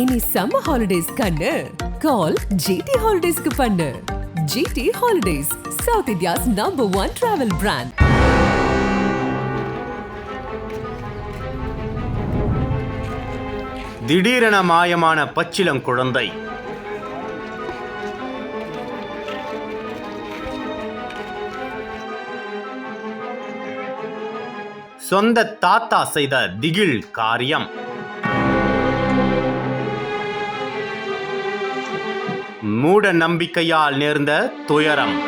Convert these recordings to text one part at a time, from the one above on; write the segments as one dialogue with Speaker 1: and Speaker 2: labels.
Speaker 1: Any summer holidays கண்ணு. கால் GT ஹாலிடேஸ்க்கு பண்ணு. GT holidays South India's number one travel brand
Speaker 2: திடீரென மாயமான பச்சிலம் குழந்தை. சொந்த தாத்தா செய்த திகில் காரியம். மூட நம்பிக்கையால் நேர்ந்த துயரம்.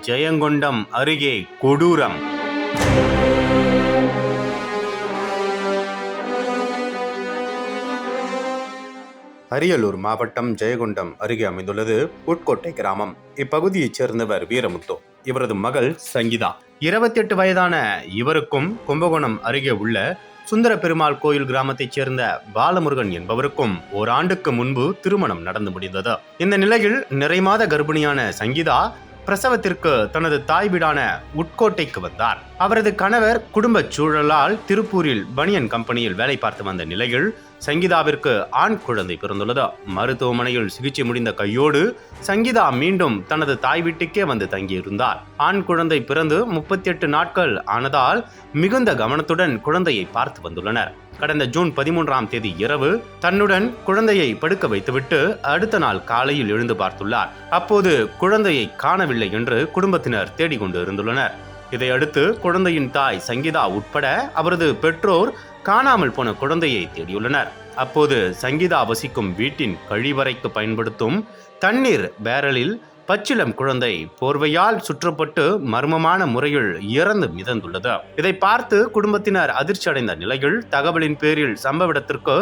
Speaker 2: ஜெயங்கொண்டம் அருகே கொடூரம். அரியலூர் மாவட்டம் ஜெயகுண்டம் அருகே அமைந்துள்ளது உட்கோட்டை கிராமம். இப்பகுதியைச் சேர்ந்தவர் வீரமுத்து. இவரது மகள் சங்கீதா. இருபத்தி எட்டு வயதான இவருக்கும் கும்பகோணம் அருகே உள்ள சுந்தர பெருமாள் கோயில் கிராமத்தைச் சேர்ந்த பாலமுருகன் என்பவருக்கும் ஓராண்டுக்கு முன்பு திருமணம் நடந்து முடிந்தது. இந்த நிலையில் நிறைமாத கர்ப்பிணியான சங்கீதா பிரசவத்திற்கு தனது தாய் வீடான உட்கோட்டைக்கு வந்தார். அவரது கணவர் குடும்பச் சூழலால் திருப்பூரில் பனியன் கம்பெனியில் வேலை பார்த்து வந்த நிலையில் சங்கீதாவிற்கு ஆண் குழந்தை பிறந்துள்ளது. மருத்துவமனையில் சிகிச்சை முடிந்த கையோடு சங்கீதா மீண்டும் தனது தாய் வீட்டுக்கே வந்து தங்கியிருந்தார். ஆண் குழந்தை பிறந்து முப்பத்தி எட்டு நாட்கள் ஆனதால் மிகுந்த கவனத்துடன் குழந்தையை பார்த்து வந்துள்ளனர். கடந்த ஜூன் பதிமூன்றாம் தேதி இரவு தன்னுடன் குழந்தையை படுக்க வைத்துவிட்டு அடுத்த நாள் காலையில் எழுந்து பார்த்துள்ளார். அப்போது குழந்தையை காணவில்லை என்று குடும்பத்தினர் தேடிக்கொண்டு இருந்துள்ளனர். இதையடுத்து குழந்தையின் தாய் சங்கீதா உட்பட அவரது பெற்றோர் காணாமல் போன குழந்தையை தேடியுள்ளனர். அப்போது சங்கீதா வசிக்கும் வீட்டின் கழிவறைக்கு பயன்படுத்தும் தண்ணீர் பேரலில் பச்சிளம் குழந்தை போர்வையால் சுற்றப்பட்டு மர்மமான முறையில் இறந்து மிதந்துள்ளது. இதை பார்த்து குடும்பத்தினர் அதிர்ச்சி அடைந்த நிலையில் தகவலின் பேரில் சம்பவ இடத்திற்கு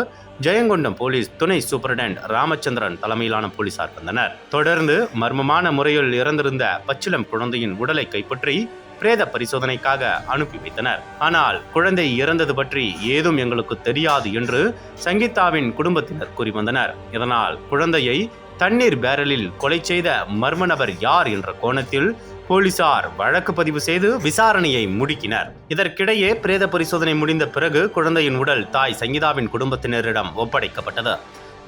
Speaker 2: ஜெயங்கொண்டம் போலீஸ் துணை சூப்பரண்டன்ட் ராமச்சந்திரன் தலைமையிலான போலீசார் வந்தனர். தொடர்ந்து மர்மமான முறையில் இறந்திருந்த பச்சிளம் குழந்தையின் உடலை கைப்பற்றி பிரேத பரிசோதனைக்காக அனுப்பி வைத்தனர். ஆனால் குழந்தை இறந்தது பற்றி ஏதும் எங்களுக்கு தெரியாது என்று சங்கீதாவின் குடும்பத்தினர் கூறி வந்தனர். இதனால் குழந்தையை தண்ணீர் பேரலில் கொலை செய்த மர்ம நபர் யார் என்ற கோணத்தில் போலீசார் வழக்கு பதிவு செய்து விசாரணையை முடுக்கினர். இதற்கிடையே பிரேத பரிசோதனை முடிந்த பிறகு குழந்தையின் உடல் தாய் சங்கீதாவின் குடும்பத்தினரிடம் ஒப்படைக்கப்பட்டது.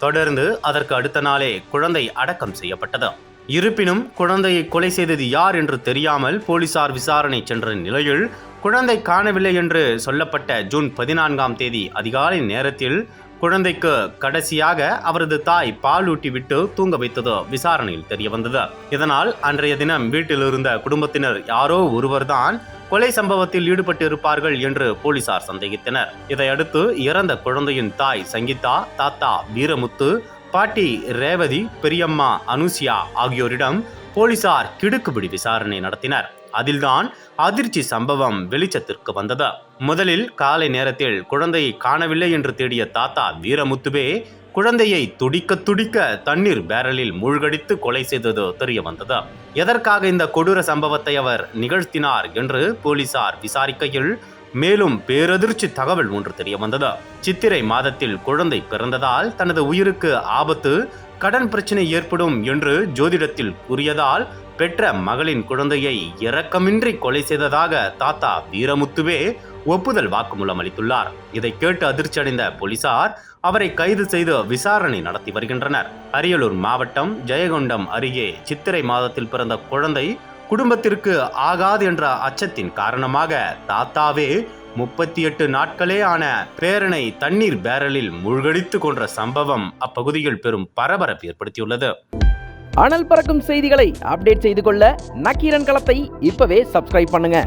Speaker 2: தொடர்ந்து அதற்கு அடுத்த நாளே குழந்தை அடக்கம் செய்யப்பட்டது. இருப்பினும் குழந்தையை கொலை செய்தது யார் என்று தெரியாமல் போலீசார் விசாரணை சென்ற நிலையில் குழந்தை காணவில்லை என்று சொல்லப்பட்ட ஜூன் பதினான்காம் தேதி அதிகாலை நேரத்தில் குழந்தைக்கு கடைசியாக அவரது தாய் பாலூட்டி விட்டு தூங்க வைத்தது விசாரணையில் தெரிய வந்தது இதனால் அன்றைய தினம் வீட்டில் இருந்த குடும்பத்தினர் யாரோ ஒருவர்தான் கொலை சம்பவத்தில் ஈடுபட்டு இருப்பார்கள் என்று போலீசார் சந்தேகித்தனர். இதையடுத்து இறந்த குழந்தையின் தாய் சங்கீதா தாத்தா வீரமுத்து பாட்டி ரேவதி பெரியம்மா அனுசியா ஆகியோரிடம் போலீசார் கிடுக்குபிடி விசாரணை நடத்தினர். அதில்தான் அதிர்ச்சி சம்பவம் வெளிச்சத்திற்கு வந்தது. முதலில் காலை நேரத்தில் குழந்தையை காணவில்லை என்று தேடிய தாத்தா வீரமுத்துவே குழந்தையை துடிக்க துடிக்க தண்ணீர் பேரலில் மூழ்கடித்து கொலை செய்தது தெரிய வந்தது. எதற்காக இந்த கொடூர சம்பவத்தை அவர் நிகழ்த்தினார் என்று போலீசார் விசாரிக்கையில் மேலும் பேரதிர்ச்சி தகவல் ஒன்று தெரிய வந்தது சித்திரை மாதத்தில் குழந்தை பிறந்ததால் தனது உயிருக்கு ஆபத்து கடன் பிரச்சனை ஏற்படும் என்று ஜோதிடத்தில் கூறியதால் பெற்ற மகளின் குழந்தையை இரக்கமின்றி கொலை செய்ததாக தாத்தா வீரமுத்துவே ஒப்புதல் வாக்குமூலம் அளித்துள்ளார். இதை கேட்டு அதிர்ச்சி அடைந்த போலீசார் அவரை கைது செய்து விசாரணை நடத்தி வருகின்றனர். அரியலூர் மாவட்டம் ஜெயகொண்டம் அருகே சித்திரை மாதத்தில் பிறந்த குழந்தை குடும்பத்திற்கு ஆகாது என்ற அச்சத்தின் காரணமாக தாத்தாவே முப்பத்தி எட்டு நாட்களே ஆன பேரனை தண்ணீர் பேரலில் மூழ்கடித்து கொன்ற சம்பவம் அப்பகுதியில் பெரும் பரபரப்பு ஏற்படுத்தியுள்ளது.
Speaker 3: அனல் பறக்கும் செய்திகளை அப்டேட் செய்து கொள்ள நக்கீரன் களத்தை இப்பவே சப்ஸ்கிரைப் பண்ணுங்க.